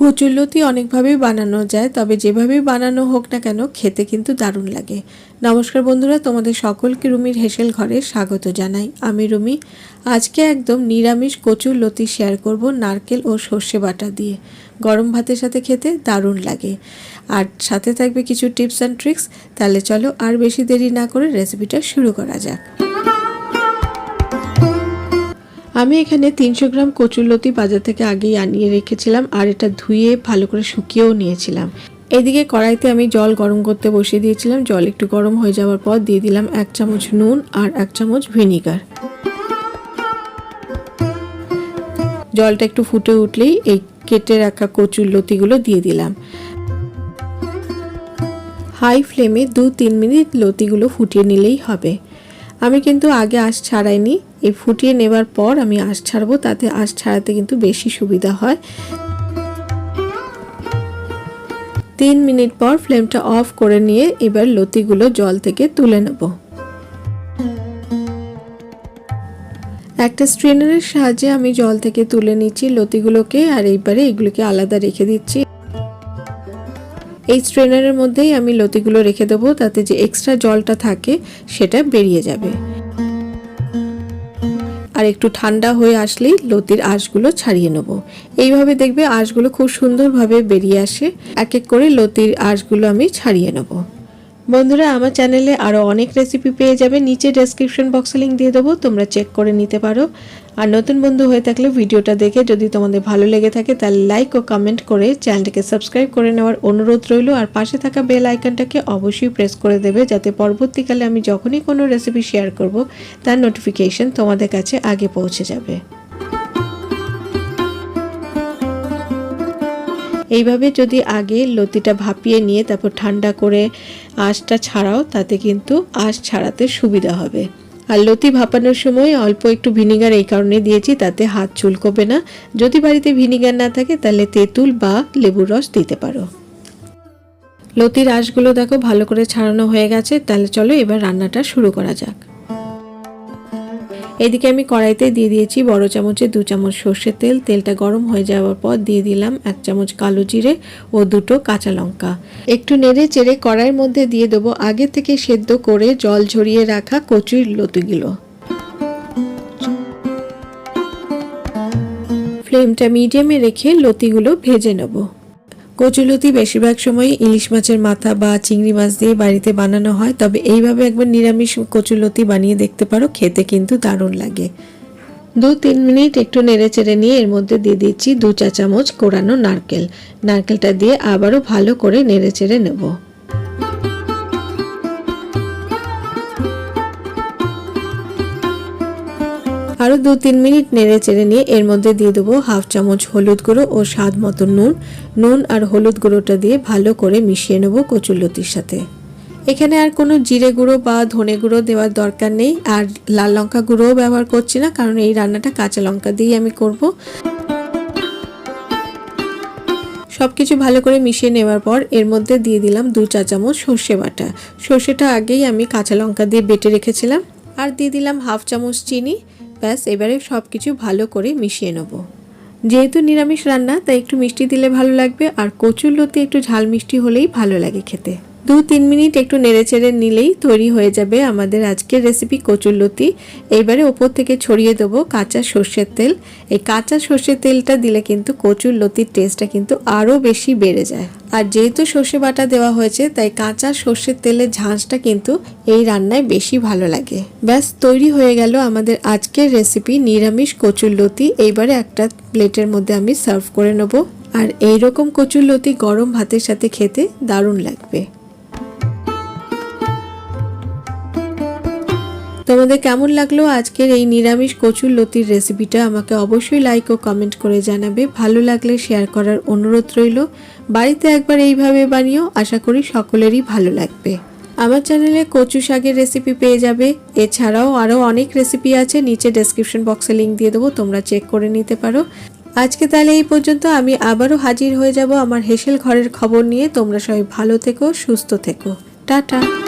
কচুরলতি অনেকভাবেই বানানো যায়, তবে যেভাবেই বানানো হোক না কেন খেতে কিন্তু দারুণ লাগে। নমস্কার বন্ধুরা, তোমাদের সকলকে রুমির হেসেল ঘরে স্বাগত জানাই। আমি রুমি, আজকে একদম নিরামিষ কচুর লতি শেয়ার করব নারকেল ও সর্ষে বাটা দিয়ে। গরম ভাতের সাথে খেতে দারুণ লাগে। আর সাথে থাকবে কিছু টিপস অ্যান্ড ট্রিক্স, তাহলে চলো আর বেশি দেরি না করে রেসিপিটা শুরু করা যাক। আমি এখানে তিনশো গ্রাম কচুরলতি বাজার থেকে আগেই আনিয়ে রেখেছিলাম, আর এটা ধুয়ে ভালো করে শুকিয়েও নিয়েছিলাম। এদিকে কড়াইতে আমি জল গরম করতে বসিয়ে দিয়েছিলাম। জল একটু গরম হয়ে যাওয়ার পর দিয়ে দিলাম এক চামচ নুন আর এক চামচ ভিনিগার। জলটা একটু ফুটে উঠলেই এই কেটে রাখা কচুর লতিগুলো দিয়ে দিলাম। হাই ফ্লেমে দু তিন মিনিট লতিগুলো ফুটিয়ে নিলেই হবে। আমি কিন্তু আগে আঁশ ছাড়াইনি। এই ফুটিয়ে নেবার পর আমি আঁশ ছাড়বো, তাতে আঁশ ছাড়াতে কিন্তু বেশি সুবিধা হয়। তিন মিনিট পর ফ্লেমটা অফ করে নিয়ে এবার লতিগুলো জল থেকে তুলে নেব। একটা স্ট্রেনারের সাহায্যে আমি জল থেকে তুলে নিচ্ছি লতিগুলোকে, আর এইবারে এগুলোকে আলাদা রেখে দিচ্ছি। এই স্ট্রেনারের মধ্যেই আমি লতিগুলো রেখে দেবো, তাতে যে এক্সট্রা জলটা থাকে সেটা বেরিয়ে যাবে। আর একটু ঠান্ডা হয়ে আসলেই লতির আঁশগুলো ছাড়িয়ে নেব। এইভাবে দেখবে আঁশগুলো খুব সুন্দরভাবে বেরিয়ে আসে। এক এক করে লতির আঁশগুলো আমি ছাড়িয়ে নেব। বন্ধুরা, আমার চ্যানেলে আরও অনেক রেসিপি পেয়ে যাবে। নিচে ডেসক্রিপশন বক্সে লিঙ্ক দিয়ে দেবো, তোমরা চেক করে নিতে পারো। আর নতুন বন্ধু হয়ে থাকলে ভিডিওটা দেখে যদি তোমাদের ভালো লেগে থাকে, তাহলে লাইক ও কমেন্ট করে চ্যানেলটাকে সাবস্ক্রাইব করে নেওয়ার অনুরোধ রইল। আর পাশে থাকা বেল আইকনটাকে অবশ্যই প্রেস করে দেবে, যাতে পরবর্তীকালে আমি যখনই কোনো রেসিপি শেয়ার করব, তার নোটিফিকেশন তোমাদের কাছে আগে পৌঁছে যাবে। এইভাবে যদি আগে লতিটা ভাপিয়ে নিয়ে তারপর ঠান্ডা করে আঁশটা ছাড়াও, তাতে কিন্তু আঁশ ছাড়াতে সুবিধা হবে। আর লতি ভাপানোর সময় অল্প একটু ভিনিগার এই কারণে দিয়েছি, তাতে হাত চুলকবে না। যদি বাড়িতে ভিনিগার না থাকে, তাহলে তেঁতুল বা লেবুর রস দিতে পারো। লতির আঁশগুলো দেখো ভালো করে ছাড়ানো হয়ে গেছে, তাহলে চলো এবার রান্নাটা শুরু করা যাক। এদিকে আমি কড়াইতে দিয়ে দিয়েছি বড় চামচে দু চামচ সর্ষের তেল। তেলটা গরম হয়ে যাওয়ার পর দিয়ে দিলাম এক চামচ কালো জিরে ও দুটো কাঁচা লঙ্কা। একটু নেড়ে চেড়ে কড়াইয়ের মধ্যে দিয়ে দেবো আগে থেকে সেদ্ধ করে জল ঝরিয়ে রাখা কচুর লতিগুলো। ফ্লেমটা মিডিয়ামে রেখে লতিগুলো ভেজে নেব। কচুলতি বেশিরভাগ সময় ইলিশ মাছের মাথা বা চিংড়ি মাছ দিয়ে বাড়িতে বানানো হয়। তবে এইভাবে একবার নিরামিষ কচুলতি বানিয়ে দেখতে পারো, খেতে কিন্তু দারুণ লাগে। দু তিন মিনিট একটু নেড়ে চেড়ে নিয়ে এর মধ্যে দিয়ে দিচ্ছি দু চা চামচ কোরানো নারকেল। নারকেলটা দিয়ে আবারও ভালো করে নেড়ে চেড়ে নেব। আরও দু তিন মিনিট নেড়ে চেড়ে নিয়ে এর মধ্যে দিয়ে দেবো হাফ চামচ হলুদ গুঁড়ো ও স্বাদ মতো নুন। নুন আর হলুদ গুঁড়োটা দিয়ে ভালো করে মিশিয়ে নেব কচুরলতির সাথে। এখানে আর কোনো জিরে গুঁড়ো বা ধনে গুঁড়ো দেওয়ার দরকার নেই। আর লাল লঙ্কা গুঁড়োও ব্যবহার করছি না, কারণ এই রান্নাটা কাঁচা লঙ্কা দিয়েই আমি করব। সব কিছু ভালো করে মিশিয়ে নেওয়ার পর এর মধ্যে দিয়ে দিলাম দু চা চামচ সর্ষে বাটা। সর্ষেটা আগেই আমি কাঁচা লঙ্কা দিয়ে বেটে রেখেছিলাম। আর দিয়ে দিলাম হাফ চামচ চিনি। ব্যাস, এবারে সব কিছু ভালো করে মিশিয়ে নেব। যেহেতু নিরামিষ রান্না, তাই একটু মিষ্টি দিলে ভালো লাগবে, আর কচুর লতি একটু ঝাল মিষ্টি হলেই ভালো লাগে খেতে। দু তিন মিনিট একটু নেড়ে চেড়ে নিলেই তৈরি হয়ে যাবে আমাদের আজকের রেসিপি কচুরলতি এইবারে ওপর থেকে ছড়িয়ে দেবো কাঁচা সর্ষের তেল। এই কাঁচা সর্ষের তেলটা দিলে কিন্তু কচুর লতির টেস্টটা কিন্তু আরও বেশি বেড়ে যায়। আর যেহেতু সর্ষে বাটা দেওয়া হয়েছে, তাই কাঁচা সর্ষের তেলের ঝাঁঝটা কিন্তু এই রান্নায় বেশি ভালো লাগে। ব্যাস, তৈরি হয়ে গেল আমাদের আজকের রেসিপি নিরামিষ কচুরলতি এইবারে একটা প্লেটের মধ্যে আমি সার্ভ করে নেব। আর এইরকম কচুরলতি গরম ভাতের সাথে খেতে দারুণ লাগবে। তোমাদের কেমন লাগল আজকের এই নিরামিষ কচুর লতির রেসিপিটা? আমাকে অবশ্যই লাইক ও কমেন্ট করে জানাবে। ভালো লাগলে শেয়ার করার অনুরোধ রইল। বাড়িতে একবার এইভাবে বানিয়েও আশা করি সকলেরই ভালো লাগবে। আমার চ্যানেলে কচু শাকের রেসিপি পেয়ে যাবে। এছাড়াও আরও অনেক রেসিপি আছে, নিচে ডেসক্রিপশন বক্সে লিঙ্ক দিয়ে দেবো, তোমরা চেক করে নিতে পারো। আজকে তাহলে এই পর্যন্ত, আমি আবারও হাজির হয়ে যাব আমার হেসেল ঘরের খবর নিয়ে। তোমরা সবাই ভালো থেকো, সুস্থ থেকো। টাটা!